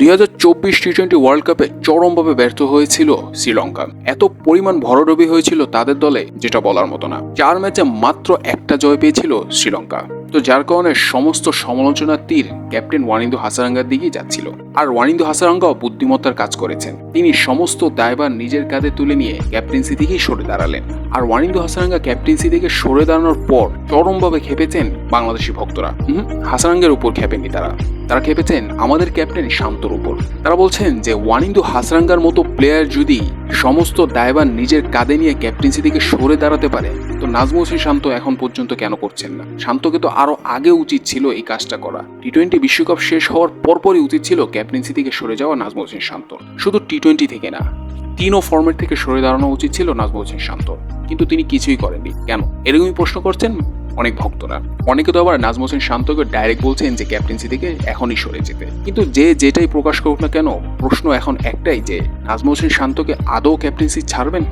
দুই হাজার চব্বিশ টি টোয়েন্টি ওয়ার্ল্ড কাপে চরমভাবে ব্যর্থ হয়েছিল শ্রীলঙ্কা। এত পরিমাণ ভরডবি হয়েছিল তাদের দলে, যেটা বলার মতো না। চার ম্যাচে মাত্র একটা জয় পেয়েছিল শ্রীলঙ্কা। তো যার কারণে সমস্ত সমালোচনার তীর ক্যাপ্টেন ওয়ানিন্দু হাসারাঙ্গার দিকেই যাচ্ছিল। আর ওয়ানিন্দু হাসারাঙ্গাও বুদ্ধিমত্তার কাজ করেছেন। তিনি সমস্ত দায়ভার নিজের কাঁধে তুলে নিয়ে ক্যাপ্টেন্সি থেকেই সরে দাঁড়ালেন। আর ওয়ানিন্দু হাসারাঙ্গা ক্যাপ্টেন্সি থেকে সরে দাঁড়ানোর পর চরমভাবে খেপেছেন বাংলাদেশি ভক্তরা। হাসারাঙ্গের উপর খেপেনি তারা। তারা খেপেছেন আমাদের ক্যাপ্টেন শান্তর উপর। তারা বলছেন যে ওয়ানিন্দু হাসরাঙ্গার মতো প্লেয়ার যদি সমস্ত দায়ভার নিজের কাঁধে নিয়ে ক্যাপ্টেন্সি থেকে সরে দাঁড়াতে পারে, তো নাজমুল হোসেন শান্ত এখন পর্যন্ত কেন করছেন না? শান্তকে তো আরও আগে উচিত ছিল এই কাজটা করা। টি টোয়েন্টি বিশ্বকাপ শেষ হওয়ার পরপরই উচিত ছিল ক্যাপ্টেন্সি থেকে সরে যাওয়া নাজমুল হোসেন শান্ত শুধু টি টোয়েন্টি থেকে না, তিনও ফর্মেট থেকে সরে দাঁড়ানো উচিত ছিল নাজমুল হোসেন শান্ত কিন্তু তিনি কিছুই করেননি। কেন? এরকমই প্রশ্ন করছেন অনেক ভক্তরা। অনেকে তো আবার নাজমুল হোসেন শান্তকে ডাইরেক্ট বলছেন যে ক্যাপ্টেন্সি থেকে এখনই সরে যেতে। কিন্তু যে যেটাই প্রকাশ করুক না কেন, প্রশ্ন এখন একটাই যে, নাজমুল হোসেন শান্তকে আদৌ ক্যাপ্টেন্সি ছাড়বেন?